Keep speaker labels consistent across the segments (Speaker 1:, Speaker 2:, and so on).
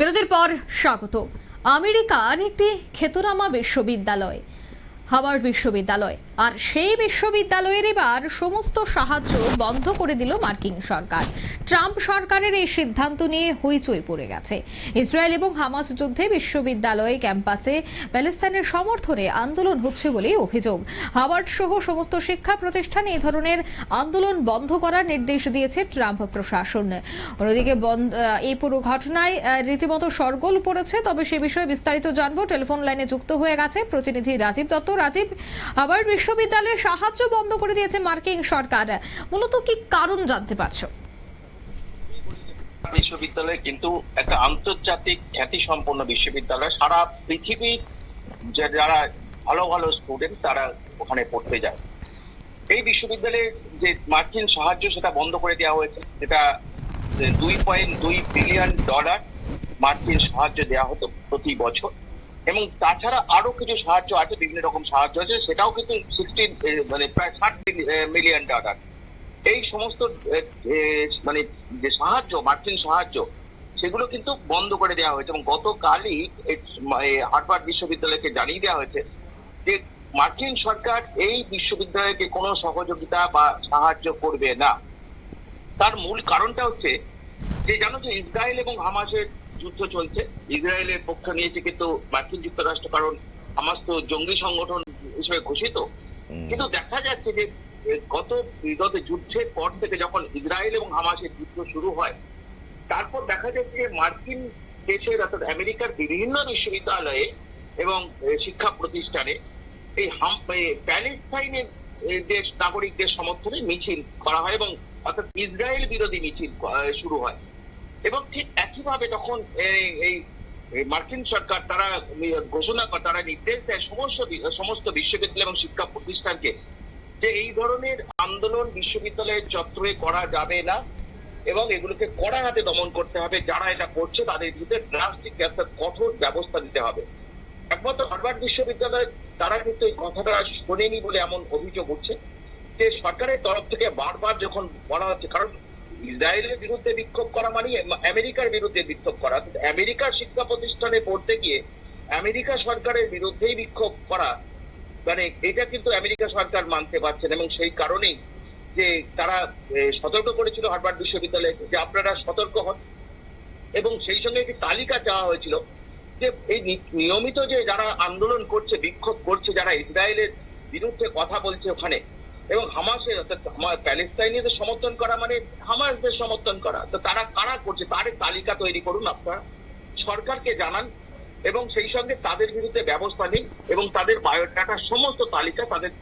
Speaker 1: বিরতির পর স্বাগত। আমেরিকার একটি খেতুরামা বিশ্ববিদ্যালয় হাওয়ার্ড বিশ্ববিদ্যালয়। আর সেই বিশ্ববিদ্যালয়ের এবার সমস্ত সাহায্য বন্ধ করে দিল মার্কিন সরকার। ট্রাম্প সরকারের এই সিদ্ধান্ত নিয়ে হইচই পড়ে গেছে। ইসরায়েল এবং হামাস যুদ্ধে বিশ্ববিদ্যালয় ক্যাম্পাসে প্যালেস্তাইনের সমর্থনে আন্দোলন হচ্ছে বলেই অভিযোগ। হাওয়ার্ড সহ সমস্ত শিক্ষা প্রতিষ্ঠান এই ধরনের আন্দোলন বন্ধ করার নির্দেশ দিয়েছে ট্রাম্প প্রশাসন। অন্যদিকে এই পুরো ঘটনায় রীতিমতো সরগোল পড়েছে, তবে সে বিষয়ে বিস্তারিত জানব। টেলিফোন লাইনে যুক্ত হয়ে গেছে প্রতিনিধি রাজীব দত্ত। রাজীব, আবার বিশ্ববিদ্যালয়ের সাহায্য বন্ধ করে দিয়েছে মার্কিন সরকার। মূলত কি কারণ জানতে পারছ?
Speaker 2: বিশ্ববিদ্যালয় কিন্তু একটা আন্তর্জাতিক খ্যাতি সম্পন্ন বিশ্ববিদ্যালয়। সারা পৃথিবীর যারা ভালো ভালো স্টুডেন্ট তারা ওখানে পড়তে যায়। এই বিশ্ববিদ্যালয়ে যে মার্কিন সাহায্য সেটা বন্ধ করে দেওয়া হয়েছে। যেটা দুই পয়েন্ট দুই বিলিয়ন ডলার মার্কিন সাহায্য দেওয়া হতো প্রতি বছর। এবং তাছাড়া আরও কিছু সাহায্য আছে, বিভিন্ন রকম সাহায্য আছে, সেটাও কিন্তু সিক্সটিন মানে প্রায় ষাট মিলিয়ন ডলার এই সমস্ত মানে যে সাহায্য মার্কিন সাহায্য সেগুলো কিন্তু বন্ধ করে দেওয়া হয়েছে এবং গতকালই হার্ভার্ড বিশ্ববিদ্যালয়কে জানিয়ে দেওয়া হয়েছে যে মার্কিন সরকার এই বিশ্ববিদ্যালয়কে কোনো সহযোগিতা বা সাহায্য করবে না। তার মূল কারণটা হচ্ছে যে জানো যে ইসরায়েল এবং হামাসের যুদ্ধ চলছে। ইসরায়েলের পক্ষ নিয়েছে কিন্তু মার্কিন যুক্তরাষ্ট্র কারণ হামাস তো জঙ্গি সংগঠন হিসেবে ঘোষিত। কিন্তু দেখা যাচ্ছে যে গত বিগত যুদ্ধের পর থেকে যখন ইসরায়েল এবং হামাসের যুদ্ধ শুরু হয়, তারপর দেখা যাচ্ছে যে মার্কিন দেশের অর্থাৎ আমেরিকার বিভিন্ন বিশ্ববিদ্যালয়ে এবং শিক্ষা প্রতিষ্ঠানে এই প্যালেস্তাইনের দেশ, নাগরিকদের সমর্থনে মিছিল করা হয় এবং অর্থাৎ ইসরায়েল বিরোধী মিছিল শুরু হয়। এবং ঠিক একইভাবে তখন এই মার্কিন সরকার তারা ঘোষণা করে, তারা নির্দেশ দেয় সমস্ত সমস্ত বিশ্ববিদ্যালয় এবং শিক্ষা প্রতিষ্ঠানকে যে এই ধরনের আন্দোলন বিশ্ববিদ্যালয়ের চত্বরে করা যাবে না এবং এগুলোকে কড়া হাতে দমন করতে হবে, যারা এটা করছে তাদের বিরুদ্ধে ড্রাস্টিক অর্থাৎ কঠোর ব্যবস্থা নিতে হবে। একমাত্র হার্ভার্ড বিশ্ববিদ্যালয়, তারা কিন্তু এই কথাটা শোনেনি বলে এমন অভিযোগ উঠছে যে সরকারের তরফ থেকে বারবার যখন বলা হচ্ছে, কারণ ইসরায়েলের বিরুদ্ধে বিক্ষোভ করা মানে আমেরিকার বিরুদ্ধে বিক্ষোভ করা। আমেরিকার শিক্ষা প্রতিষ্ঠানে পড়তে গিয়ে আমেরিকা সরকারের বিরুদ্ধেই বিক্ষোভ করা মানে এটা কিন্তু আমেরিকা সরকার মানতে পারছে না, এবং সেই কারণেই যে তারা সতর্ক করেছিল হার্ভার্ড বিশ্ববিদ্যালয়কে যে আপনারা সতর্ক হন। এবং সেই সঙ্গে একটি তালিকা চাওয়া হয়েছিল যে এই নিয়মিত যে যারা আন্দোলন করছে, বিক্ষোভ করছে, যারা ইসরায়েলের বিরুদ্ধে কথা বলছে ওখানে, এবং হামাসের, অর্থাৎ প্যালেস্তাইনিদের সমর্থন করা মানে হামাসদের সমর্থন করা, তো তারা কারা করছে, তার তালিকা তৈরি করুন আপনারা। সরকারকে জানান এবং সেই সঙ্গে তাদের বিরুদ্ধে ব্যবস্থা নিন এবং তাদের বায়োডাটার সমস্ত তালিকা তাদের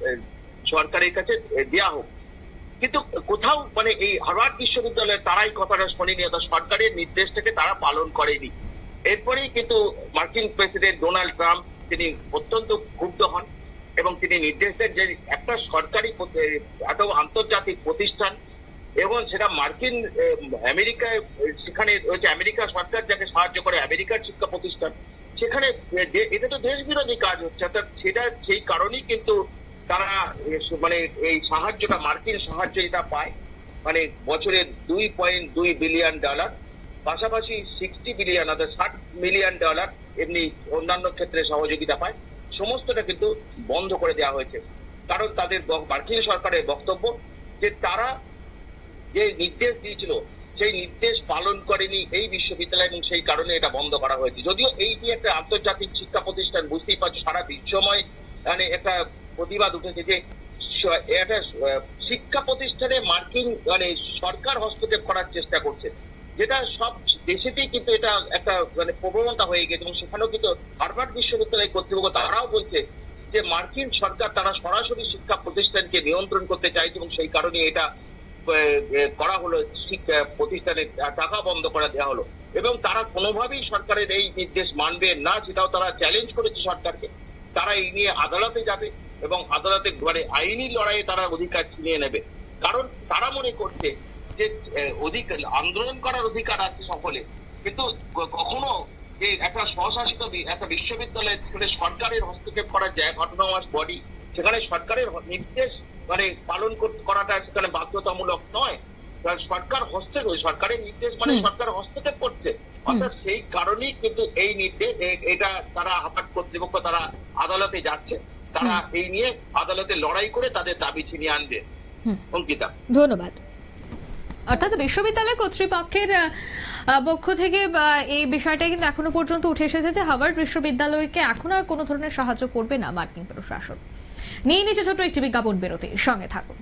Speaker 2: সরকারের কাছে দেয়া হোক। কিন্তু কোথাও মানে এই হার্ভার্ড বিশ্ববিদ্যালয়ের তারাই কথাটা শোনেনি, অর্থাৎ সরকারের নির্দেশটাকে তারা পালন করেনি। এরপরেই কিন্তু মার্কিন প্রেসিডেন্ট ডোনাল্ড ট্রাম্প তিনি অত্যন্ত ক্ষুব্ধ হন এবং তিনি নির্দেশ দেন যে একটা সরকারি এত আন্তর্জাতিক প্রতিষ্ঠান এবং সেটা মার্কিন আমেরিকায় সেখানে রয়েছে আমেরিকা সরকার যাকে সাহায্য করে আমেরিকার শিক্ষা প্রতিষ্ঠান সেখানে এটা তো দেশ বিরোধী কাজ হচ্ছে, অর্থাৎ সেটা সেই কারণেই কিন্তু তারা মানে এই সাহায্যটা, মার্কিন সাহায্য এটা পায় মানে বছরে দুই পয়েন্ট দুই বিলিয়ন ডলার, পাশাপাশি সিক্সটি বিলিয়ন, অর্থাৎ ষাট মিলিয়ন ডলার এমনি অন্যান্য ক্ষেত্রে সহযোগিতা পায়, সমস্তটা কিন্তু বন্ধ করে দেওয়া হয়েছে। কারণ তাদের মার্কিন সরকারের বক্তব্য যে তারা যে নির্দেশ দিয়েছিল সেই নির্দেশ পালন করেনি এই বিশ্ববিদ্যালয় এবং সেই কারণে এটা বন্ধ করা হয়েছে। যদিও এই যে একটা আন্তর্জাতিক শিক্ষা প্রতিষ্ঠান বুঝতেই পারছ, সারা বিশ্বময় মানে একটা প্রতিবাদ উঠেছে যে একটা শিক্ষা প্রতিষ্ঠানে মার্কিন মানে সরকার হস্তক্ষেপ করার চেষ্টা করছে। যেটা সব দেশেতেই কিন্তু এটা একটা মানে প্রবণতা হয়ে গেছে এবং সেখানেও কিন্তু হার্ভার্ড বিশ্ববিদ্যালয় কর্তৃপক্ষ তারাও বলছে যে মার্কিন সরকার তারা সরাসরি শিক্ষা প্রতিষ্ঠানকে নিয়ন্ত্রণ করতে চাইছে এবং সেই কারণে এটা করা হলো প্রতিষ্ঠানে টাকা বন্ধ করে দেওয়া হলো। এবং তারা কোনোভাবেই সরকারের এই নির্দেশ মানবে না, সেটাও তারা চ্যালেঞ্জ করেছে সরকারকে। তারা এই নিয়ে আদালতে যাবে এবং আদালতে মানে আইনি লড়াইয়ে তারা অধিকার ছিনিয়ে নেবে। কারণ তারা মনে করছে যে অধিকার আন্দোলন করার অধিকার আছে সকলে। কিন্তু কখনো যে একটা স্বশাসিত একটা বিশ্ববিদ্যালয় সরকারের হস্তক্ষেপ করার যায় অটোনমাস বডি সেখানে সরকারের নির্দেশ মানে পালন করাটা সেখানে বাধ্যতামূলক নয়। সরকার হস্তক্ষেপ সরকারের নির্দেশ মানে সরকার হস্তক্ষেপ করছে। অর্থাৎ সেই কারণেই কিন্তু এই নির্দেশ এটা তারা হাবার্ড কর্তৃপক্ষ তারা আদালতে যাচ্ছে। তারা এই নিয়ে আদালতে লড়াই করে তাদের দাবি ছিনিয়ে আনবে। অঙ্কিতা।
Speaker 1: ধন্যবাদ। অর্থাৎ বিশ্ববিদ্যালয় কর্তৃপক্ষের পক্ষ থেকে এই বিষয়টা কিন্তু এখনও পর্যন্ত উঠে এসেছে যে হাভার্ড বিশ্ববিদ্যালয়কে এখন আর কোনো ধরনের সাহায্য করবে না মার্কিন প্রশাসন। নিয়ে নিচে ছোট একটি বিজ্ঞাপন বেরোতে সঙ্গে থাকুন।